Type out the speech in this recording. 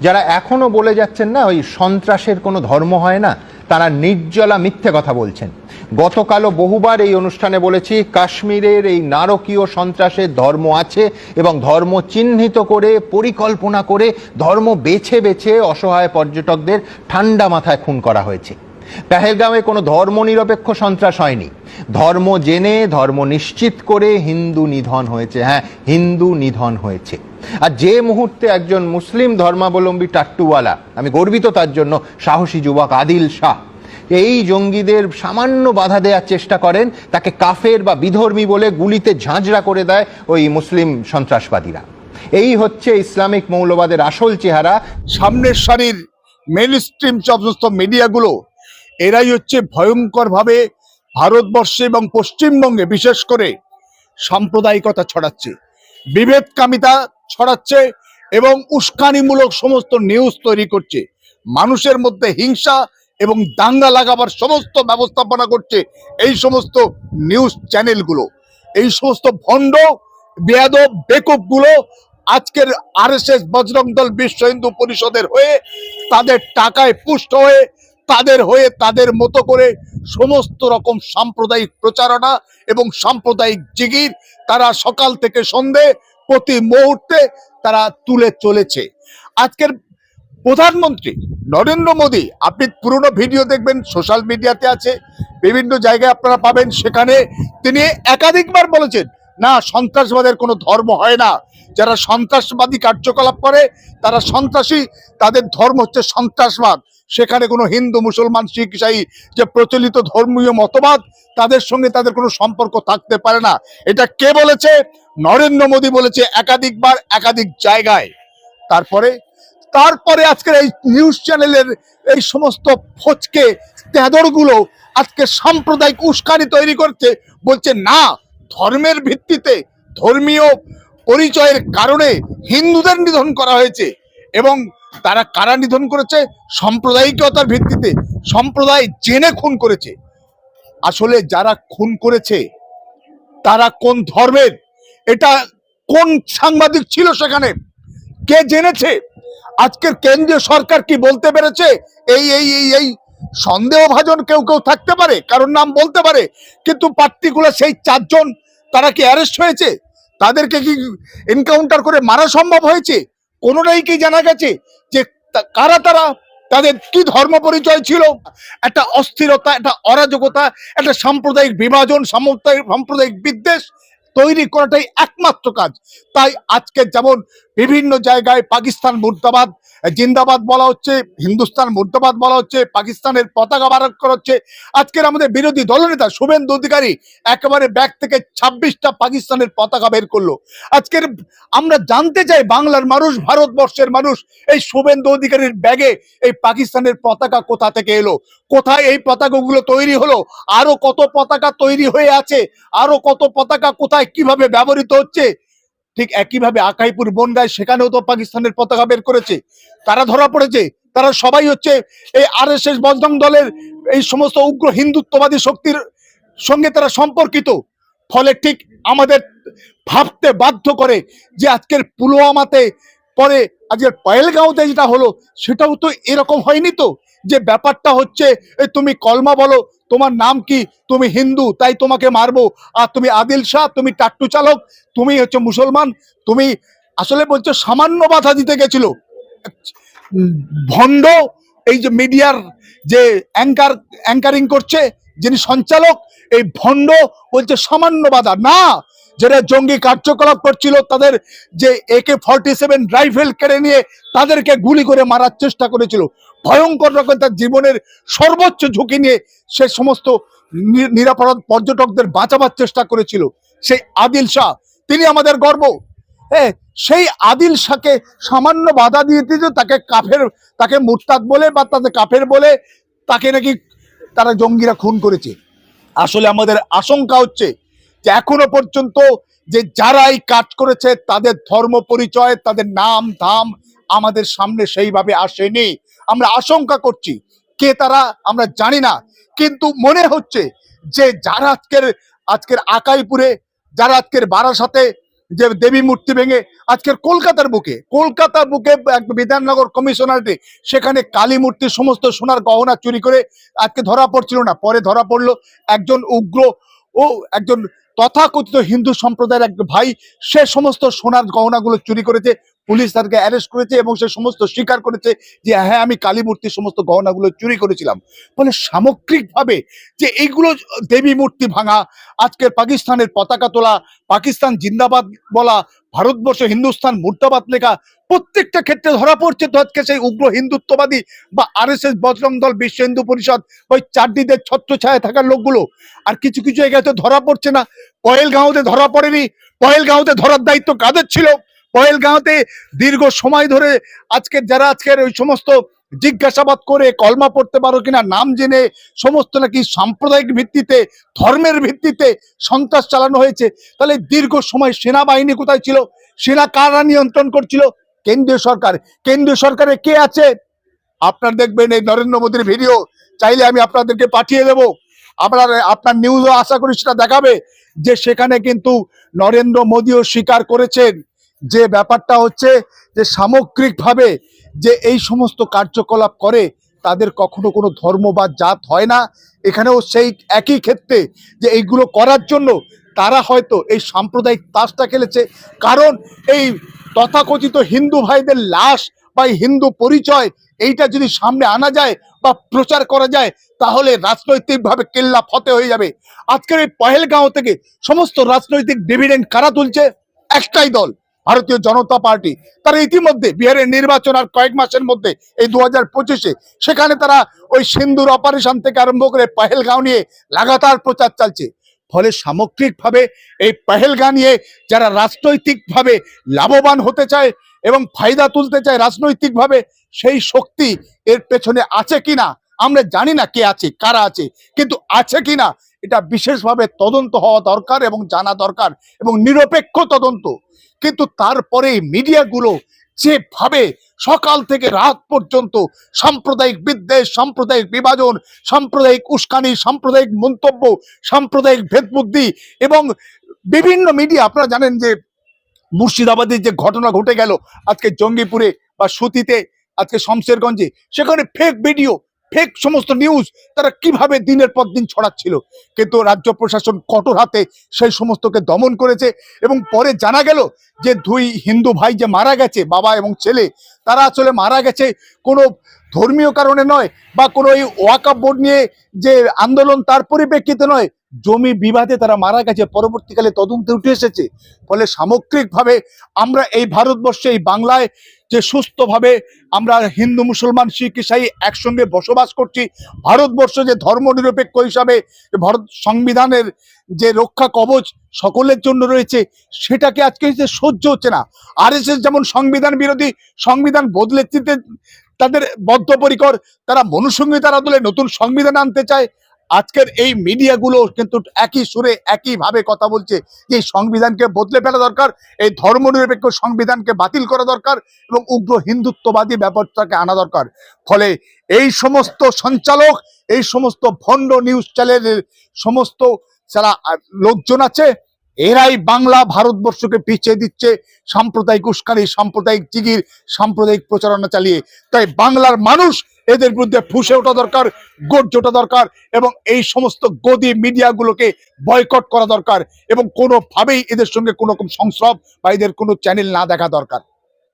যারা এখনও বলে যাচ্ছেন না, ওই সন্ত্রাসের কোনো ধর্ম হয় না, তারা নির্জলা মিথ্যে কথা বলছেন। গতকালও বহুবার এই অনুষ্ঠানে বলেছি, কাশ্মীরের এই নারকীয় সন্ত্রাসের ধর্ম আছে এবং ধর্ম চিহ্নিত করে, পরিকল্পনা করে, ধর্ম বেছে বেছে অসহায় পর্যটকদের ঠান্ডা মাথায় খুন করা হয়েছে। পেহেলগাঁওয়ে কোনো ধর্মনিরপেক্ষ সন্ত্রাস হয়নি। ধর্ম জেনে, ধর্ম নিশ্চিত করে হিন্দু নিধন হয়েছে। হ্যাঁ হিন্দু নিধন হয়েছে। আর যে মুহূর্তে একজন মুসলিম ধর্মাবলম্বী টাট্টুওয়ালা, আমি গর্বিত তার জন্য, সাহসী যুবক আদিল শাহ, এই জঙ্গিদের সামান্য বাধা দেওয়ার চেষ্টা করেন, তাকে কাফের বা বিধর্মী বলে গুলিতে ঝাঁঝরা করে দেয় ওই মুসলিম সন্ত্রাসবাদীরা। এই হচ্ছে ইসলামিক মৌলবাদের আসল চেহারা। সামনের সারির মেন স্ট্রিম সমস্ত মিডিয়াগুলো এরাই হচ্ছে ভয়ঙ্করভাবে ভারতবর্ষে এবং পশ্চিমবঙ্গে বিশেষ করে সাম্প্রদায়িকতা ছড়াচ্ছে, বিভেদকামিতা ছড়াচ্ছে এবং উস্কানিমূলক সমস্ত নিউজ তৈরি করছে। মানুষের মধ্যে হিংসা এবং দাঙ্গা লাগাবার সমস্ত ব্যবস্থাপনা করছে এই সমস্ত নিউজ চ্যানেলগুলো এই সমস্ত ভণ্ড, বেয়াদব, বেকুবগুলো আজকের আরএসএস বজরং দল বিশ্ব হিন্দু পরিষদের হয়ে তাদের টাকায় পুষ্ট হয়ে তাদের হয়ে তাদের মতো করে সমস্ত রকম সাম্প্রদায়িক প্রচারণা এবং সাম্প্রদায়িক জিগির তারা সকাল থেকে সন্ধে প্রতি মুহূর্তে তারা তুলে চলেছে। আজকের প্রধানমন্ত্রী নরেন্দ্র মোদী, আপনি পুরনো ভিডিও দেখবেন, সোশ্যাল মিডিয়াতে আছে, বিভিন্ন জায়গায় আপনারা পাবেন, সেখানে তিনি একাধিকবার বলেছেন না, সন্ত্রাসবাদের কোনো ধর্ম হয় না। যারা সন্ত্রাসবাদী কার্যকলাপ করে, তারা সন্ত্রাসী, তাদের ধর্ম হচ্ছে সন্ত্রাসবাদ। সেখানে কোনো হিন্দু, মুসলমান, শিখ, ইসাই যে প্রচলিত ধর্মীয় মতবাদ, তাদের সঙ্গে তাদের কোনো সম্পর্ক থাকতে পারে না। এটা কে বলেছে? নরেন্দ্র মোদী বলেছে একাধিকবার, একাধিক জায়গায়। তারপরে তারপরে আজকের এই নিউজ চ্যানেলের এই সমস্ত ফচকে তেদরগুলো আজকে সাম্প্রদায়িক উস্কানি তৈরি করছে, বলছে না ধর্মের ভিত্তিতে ধর্মীয় পরিচয়ের কারণে হিন্দুদের নিধন করা হয়েছে এবং তারা কারা নিধন করেছে? সাম্প্রদায়িকতার ভিত্তিতে, সম্প্রদায় জেনে খুন করেছে। আসলে যারা খুন করেছে, তারা কোন ধর্মের? এটা কোন সাংবাদিক ছিল সেখানে? কে জেনেছে? আজকের কেন্দ্রীয় সরকার কি বলতে পেরেছে? এই এই এই এই সন্দেহভাজন কেউ কেউ থাকতে পারে কারণ নাম বলতে পারে, কিন্তু পার্টিকুলার সেই চারজন তারা কি অ্যারেস্ট হয়েছে? তাদেরকে কি এনকাউন্টার করে মারা সম্ভব হয়েছে? কোনোটাই কি জানা গেছে যে কারা তারা? তাদের কি ধর্ম পরিচয় ছিল? একটা অস্থিরতা, একটা অরাজকতা, একটা সাম্প্রদায়িক বিভাজন, সাম্প্রদায়িক সাম্প্রদায়িক বিদ্বেষ তৈরি করাটাই একমাত্র কাজ। তাই আজকে যেমন বিভিন্ন জায়গায় পাকিস্তান মুর্দাবাদ জিন্দাবাদ বলা হচ্ছে, হিন্দুস্তান মুর্দাবাদ বলা হচ্ছে, পাকিস্তানের পতাকা বারক করা হচ্ছে। আজকের আমাদের বিরোধী দলনেতা শুভেন্দু অধিকারী একেবারে ব্যাগ থেকে ছাব্বিশটা পাকিস্তানের পতাকা বের করল। আজকের আমরা জানতে চাই বাংলার মানুষ, ভারতবর্ষের মানুষ, এই শুভেন্দু অধিকারীর ব্যাগে এই পাকিস্তানের পতাকা কোথা থেকে এলো? কোথায় এই পতাকাগুলো তৈরি হলো? আরও কত পতাকা তৈরি হয়ে আছে? আরও কত পতাকা কোথায় কীভাবে ব্যবহৃত হচ্ছে? ঠিক একইভাবে আকাইপুর, বনগায়, সেখানেও তো পাকিস্তানের পতাকা বের করেছে। তারা ধরা পড়েছে। তারা সবাই হচ্ছে এই আর এস এস দলের এই সমস্ত উগ্র হিন্দুত্ববাদী শক্তির সঙ্গে তারা সম্পর্কিত। ফলে ঠিক আমাদের ভাবতে বাধ্য করে যে আজকের পুলওয়ামাতে পরে আজকের পয়েলগাঁওতে যেটা হলো, সেটাও তো এরকম হয়নি তো? যে ব্যাপারটা হচ্ছে তুমি কলমা বলো তোমার নাম কি? তুমি হিন্দু, তাই তোমাকে মারবো। আর তুমি আদিল শাহ, তুমি টাট্টু চালক, তুমি হচ্ছে মুসলমান, তুমি আসলে বলছো সামান্য বাধা দিতে গেছিল। ভণ্ড, এই যে মিডিয়ার যে অ্যাঙ্কার, অ্যাঙ্কারিং করছে, যিনি সঞ্চালক, এই ভণ্ড বলছে সামান্য বাধা। না, যারা জঙ্গি কার্যকলাপ করছিল, তাদের যে একে ফর্টি সেভেন রাইফেল কেড়ে নিয়ে তাদেরকে গুলি করে মারার চেষ্টা করেছিল। ভয়ঙ্কর রকম তার জীবনের সর্বোচ্চ ঝুঁকি নিয়ে সে সমস্ত নিরাপরাধ পর্যটকদের বাঁচাবার চেষ্টা করেছিল। সেই আদিল শাহ, তিনি আমাদের গর্ব। হ্যাঁ সেই আদিল শাহকে সামান্য বাধা দিয়ে দিত তাকে কাফের, তাকে মুরতাদ বলে বা তাদের কাফের বলে তাকে নাকি তারা জঙ্গিরা খুন করেছে। আসলে আমাদের আশঙ্কা হচ্ছে যে এখনও পর্যন্ত যে যারা এই কাজ করেছে তাদের ধর্ম পরিচয়, তাদের নাম, ধাম আমাদের সামনে সেইভাবে আসেনি। আমরা আশঙ্কা করছি, কে তারা আমরা জানি না। কিন্তু মনে হচ্ছে যে যারা আজকের আজকের আকাইপুরে, যারা আজকের বারাসাতে যে দেবী মূর্তি ভেঙে আজকের কলকাতার বুকে কলকাতার বুকে বিধাননগর কমিশনারেটে সেখানে কালী মূর্তির সমস্ত সোনার গহনা চুরি করে আজকে ধরা পড়ছিল না। পরে ধরা পড়ল একজন উগ্র ও একজন তথাকথিত হিন্দু সম্প্রদায়ের এক ভাই, সে সমস্ত সোনার গহনাগুলো চুরি করেছে। পুলিশ তাকে অ্যারেস্ট করেছে এবং সে সমস্ত স্বীকার করেছে যে হ্যাঁ আমি কালী মূর্তির সমস্ত গহনাগুলো চুরি করেছিলাম। ফলে সামগ্রিকভাবে যে এইগুলো দেবী মূর্তি ভাঙা, আজকের পাকিস্তানের পতাকা তোলা, পাকিস্তান জিন্দাবাদ বলা, ভারতবর্ষ হিন্দুস্তান মুর্দাবাদ লেখা, প্রত্যেকটা ক্ষেত্রে ধরা পড়ছে তো আজকে সেই উগ্র হিন্দুত্ববাদী বা আর এস এস বজরং দল বিশ্ব হিন্দু পরিষদ ওই চারদিদের ছত্র ছায়া থাকার লোকগুলো। আর কিছু কিছু জায়গায় তো ধরা পড়ছে না। পয়েলগাঁওতে ধরা পড়েনি। পয়েলগাঁওতে ধরার দায়িত্ব কাদের ছিল? পয়েলগাঁওতে দীর্ঘ সময় ধরে আজকের যারা আজকের ওই সমস্ত জিজ্ঞাসাবাদ করে কলমা পড়তে পারো কিনা নাম জেনে সমস্ত নাকি সাম্প্রদায়িক ভিত্তিতে, ধর্মের ভিত্তিতে সন্ত্রাস চালানো হয়েছে। তাহলে দীর্ঘ সময় সেনাবাহিনী কোথায় ছিল? সেনা কারা নিয়ন্ত্রণ করছিল? কেন্দ্রীয় সরকার। কেন্দ্রীয় সরকারে কে আছে? আপনার দেখবেন এই নরেন্দ্র মোদীর ভিডিও। চাইলে আমি আপনাদেরকে পাঠিয়ে দেব। আপনার আপনার নিউজও আশা করি সেটা দেখাবে যে সেখানে কিন্তু নরেন্দ্র মোদীও স্বীকার করেছেন। যে ব্যাপারটা হচ্ছে যে সামগ্রিকভাবে যে এই সমস্ত কার্যকলাপ করে, তাদের কখনো কোনো ধর্ম বা জাত হয় না। এখানেও সেই একই ক্ষেত্রে যে এইগুলো করার জন্য তারা হয়তো এই সাম্প্রদায়িক তাসটা খেলেছে। কারণ এই তথাকথিত হিন্দু ভাইদের লাশ বা হিন্দু পরিচয়, এইটা যদি সামনে আনা যায় বা প্রচার করা যায়, তাহলে রাজনৈতিকভাবে কেল্লা ফতে হয়ে যাবে। আজকের এই পহেলগাঁও থেকে সমস্ত রাজনৈতিক ডিভিডেন্ড কারা তুলছে? একটাই দল। ভারতীয় জনতা পার্টি। তারা ইতিমধ্যে বিহারের নির্বাচন আর কয়েক মাসের মধ্যে এই দু হাজার সেখানে তারা ওই সিন্দুর অপারেশন থেকে আরম্ভ করে পাহেলগাঁও নিয়ে লাগাতার প্রচার চলছে। ফলে সামগ্রিকভাবে এই পহেলগাঁ নিয়ে যারা রাজনৈতিকভাবে লাভবান হতে চায় এবং ফায়দা তুলতে চায় রাজনৈতিকভাবে, সেই শক্তি এর পেছনে আছে কিনা, আমরা জানি না কে আছে, কারা আছে, কিন্তু আছে কিনা এটা বিশেষভাবে তদন্ত হওয়া দরকার এবং জানা দরকার এবং নিরপেক্ষ তদন্ত। কিন্তু তারপরে মিডিয়াগুলো যেভাবে সকাল থেকে রাত পর্যন্ত সাম্প্রদায়িক বিদ্বেষ, সাম্প্রদায়িক বিভাজন, সাম্প্রদায়িক উস্কানি, সাম্প্রদায়িক মন্তব্য, সাম্প্রদায়িক ভেদবুদ্ধি এবং বিভিন্ন মিডিয়া, আপনারা জানেন যে মুর্শিদাবাদের যে ঘটনা ঘটে গেল আজকে জঙ্গিপুরে বা সুতিতে, আজকে শমশেরগঞ্জে, সেখানে ফেক ভিডিও ফেক সমস্ত নিউজ তারা কীভাবে দিনের পর দিন ছড়াচ্ছিল। কিন্তু রাজ্য প্রশাসন কঠোর হাতে সেই সমস্তকে দমন করেছে এবং পরে জানা গেল যে দুই হিন্দু ভাই যে মারা গেছে, বাবা এবং ছেলে, তারা আসলে মারা গেছে কোনো ধর্মীয় কারণে নয় বা কোনো এই ওয়াকাপ বোর্ড নিয়ে যে আন্দোলন তার পরিপ্রেক্ষিতে নয়, জমি বিবাদে তারা মারা গেছে, পরবর্তীকালে তদন্তে উঠে এসেছে। ফলে সামগ্রিকভাবে আমরা এই ভারতবর্ষে, এই বাংলায় যে সুস্থভাবে আমরা হিন্দু, মুসলমান, শিখ, ইসাই একসঙ্গে বসবাস করছি, ভারতবর্ষ যে ধর্মনিরপেক্ষ হিসাবে ভারত সংবিধানের যে রক্ষা কবচ সকলের জন্য রয়েছে, সেটাকে আজকে সহ্য হচ্ছে না। আর যেমন সংবিধান বিরোধী সংবিধান বদলে দিতে তাদের বদ্ধপরিকর, তারা মনুসংহিতার আদলে নতুন সংবিধান আনতে চায়। আজকের এই মিডিয়াগুলো কিন্তু একই সুরে, একইভাবে কথা বলছে যে সংবিধানকে বদলে ফেলা দরকার, এই ধর্মনিরপেক্ষ সংবিধানকে বাতিল করা দরকার এবং উগ্র হিন্দুত্ববাদী ব্যাপারটাকে আনা দরকার। ফলে এই সমস্ত সঞ্চালক, এই সমস্ত ভণ্ড নিউজ চ্যানেলের সমস্ত যারা লোকজন আছে এরাই বাংলা ভারতবর্ষকে পিছিয়ে দিচ্ছে। সাম্প্রদায়িক উস্কানি, সাম্প্রদায়িক চিগির সাম্প্রদায়িক প্রচারণা চালিয়ে। তাই বাংলার মানুষ এদের বিরুদ্ধে ফুসে ওঠা দরকার, গর্জে ওঠা দরকার এবং এই সমস্ত গদি মিডিয়াগুলোকে বয়কট করা দরকার এবং কোনোভাবেই এদের সঙ্গে কোনো রকম সংস্রব বা এদের কোনো চ্যানেল না দেখা দরকার।